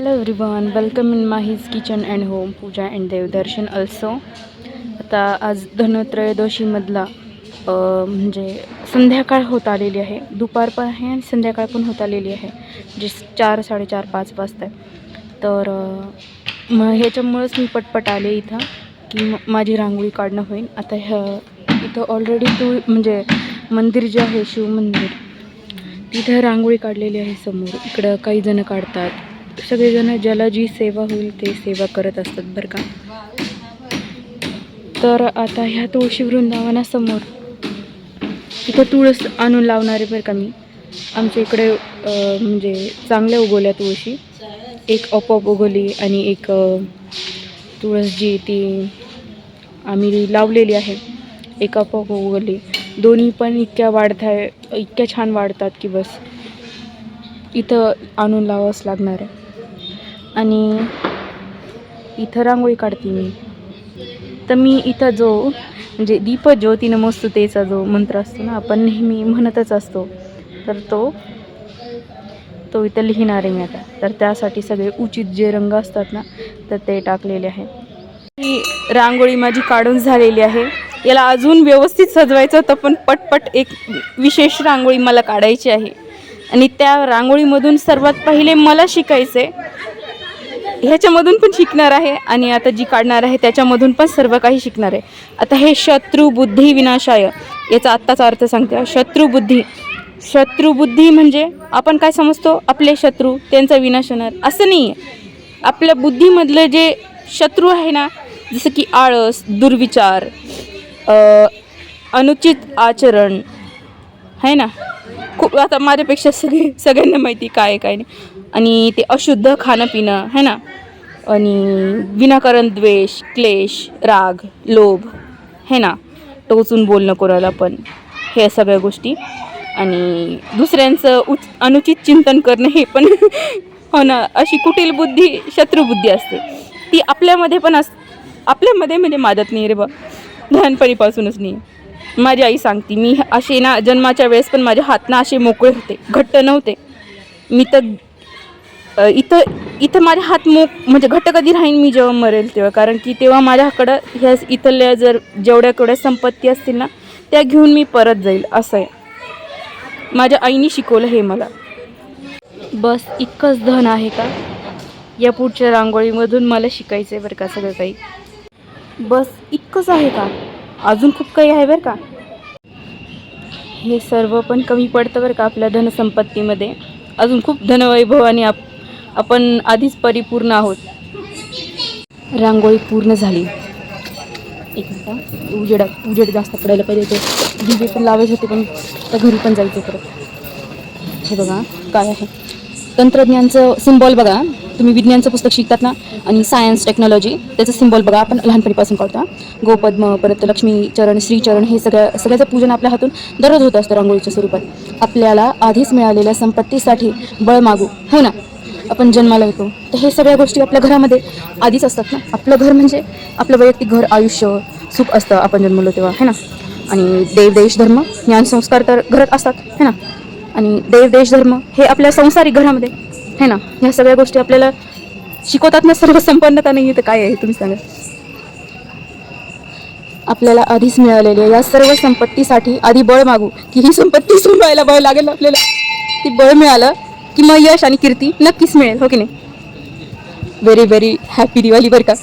Hello everyone welcome in Mahi's kitchen and home puja and devdarshan also आता आज धनत्रयोदशीमधला म्हणजे संध्याकाळ होत आलेली आहे. दुपार पण आहे आणि संध्याकाळ पण होत आलेली आहे. जे चार साडेचार पाच वाजता आहे तर मग ह्याच्यामुळंच मी पटपट आले इथं की माझी रांगोळी काढणं होईल. आता ह्या इथं ऑलरेडी तू म्हणजे मंदिर जे आहे शिव मंदिर तिथं रांगोळी काढलेली आहे समोर. इकडं काही जणं काढतात. सगळेजण ज्याला जी सेवा होईल ते सेवा करत असतात बरं का? तर आता ह्या तुळशी वृंदावनासमोर इथं तुळस आणून लावणारे बरं का मी. आमच्या इकडे म्हणजे चांगल्या उगवल्या तुळशी. एक आपोआप उगवली आणि एक तुळस जी ती आम्ही लावलेली आहे. एक आपोआप उगवली. दोन्ही पण इतक्या वाढत आहे इतक्या छान वाढतात की बस. इथं आणून लावावंच लागणार आहे. आणि इथं रांगोळी काढते मी. तर मी इथं जो म्हणजे दीप ज्योती नमोस्तुतेचा जो मंत्र असतो ना आपण नेहमी म्हणतच असतो. तर तो तो इथं लिहिणार आहे मी आता. तर त्यासाठी सगळे उचित जे रंग असतात ना तर ते टाकलेले आहे. ही रांगोळी माझी काढून झालेली आहे. याला अजून व्यवस्थित सजवायचं होतं पण पटपट एक विशेष रांगोळी मला काढायची आहे. आणि त्या रांगोळीमधून सर्वात पहिले मला शिकायचं आहे ह्याच्यामधून पण शिकणार आहे आणि आता जी काढणार आहे त्याच्यामधून पण सर्व काही शिकणार आहे. आता हे शत्रू बुद्धी विनाशाय याचा आत्ताचा अर्थ सांगते शत्रू बुद्धी शत्रू बुद्धी म्हणजे आपण काय समजतो? आपले शत्रू त्यांचा विनाश होणार. असं नाही आहे. आपल्या बुद्धीमधलं जे शत्रू आहे ना जसं की आळस दुर्विचार अनुचित आचरण आहे ना? खूप आता माझ्यापेक्षा सगळे सगळ्यांना माहिती काय आहे काय नाही. आणि ते अशुद्ध खाणं पिणं है ना? आणि विनाकारण द्वेष क्लेश राग लोभ है ना? टोचून बोलणं कोणाला पण. हे सगळ्या गोष्टी. आणि दुसऱ्यांचं उच अनुचित चिंतन करणं हे पण हो ना अशी कुटील बुद्धी शत्रुबुद्धी असते. ती आपल्यामध्ये पण अस आपल्यामध्ये म्हणजे माझ्यात नाही रे बा. लहानपणीपासूनच नाही. माझी आई सांगते मी असे ना जन्माच्या वेळेस पण माझे हात ना असे मोकळे होते. घट्ट नव्हते. मी तर इथं इथं माझे हात मोक म्हणजे घट कधी राहीन मी जेव्हा मरेल तेव्हा. कारण की तेव्हा माझ्याकडं ह्या इथल्या जर जेवढ्या केवढ्या संपत्ती असतील ना त्या घेऊन मी परत जाईल असं आहे. माझ्या आईने शिकवलं हे मला. बस इतकंच धन आहे का? या पुढच्या रांगोळीमधून मला शिकायचं आहे बरं का सगळं काही. बस इतकंच आहे का? अजून खूप काही आहे बरं का? हे सर्व पण कमी पडतं बरं का आपल्या धनसंपत्तीमध्ये? अजून खूप धनवैभवाने आप आपण आधीच परिपूर्ण आहोत. रांगोळी पूर्ण झाली. एक मिनटा उजेडा उजेड जास्त पडायला पाहिजे ते दिवे पण लावायचे होते पण त्या घरी पण जायचं परत. हे बघा काय आहे? तंत्रज्ञानचं सिम्बॉल बघा. तुम्ही विज्ञानचं पुस्तक शिकतात ना आणि सायन्स टेक्नॉलॉजी त्याचं सिम्बॉल बघा. आपण लहानपणीपासून काढतो गोपद्म परत लक्ष्मीचरण श्रीचरण हे सगळ्या सगळ्याचं पूजन आपल्या हातून दररोज होत असतं रांगोळीच्या स्वरूपात. आपल्याला आधीच मिळालेल्या संपत्तीसाठी बळ मागू. हो ना? आपण जन्माला येतो. तर हे सगळ्या गोष्टी आपल्या घरामध्ये आधीच असतात ना. आपलं घर म्हणजे आपलं वैयक्तिक घर आयुष्य सुख असतं आपण जन्मलो तेव्हा है ना? आणि देव देश धर्म ज्ञान संस्कार तर घरात असतात है ना? आणि देव देश धर्म हे आपल्या संसारिक घरामध्ये है ना? ह्या सगळ्या गोष्टी आपल्याला शिकवतात ना सर्व संपन्नता नाही तर काय आहे तुम्ही सांगा? आपल्याला आधीच मिळालेल्या या सर्व संपत्तीसाठी आधी बळ मागू की ही संपत्ती सुंभायला बळ लागेल आपल्याला? ती बळ मिळालं की मग यश आणि कीर्ती नक्कीच मिळेल हो की नाही? व्हेरी व्हेरी हॅपी दिवाळी बरं का.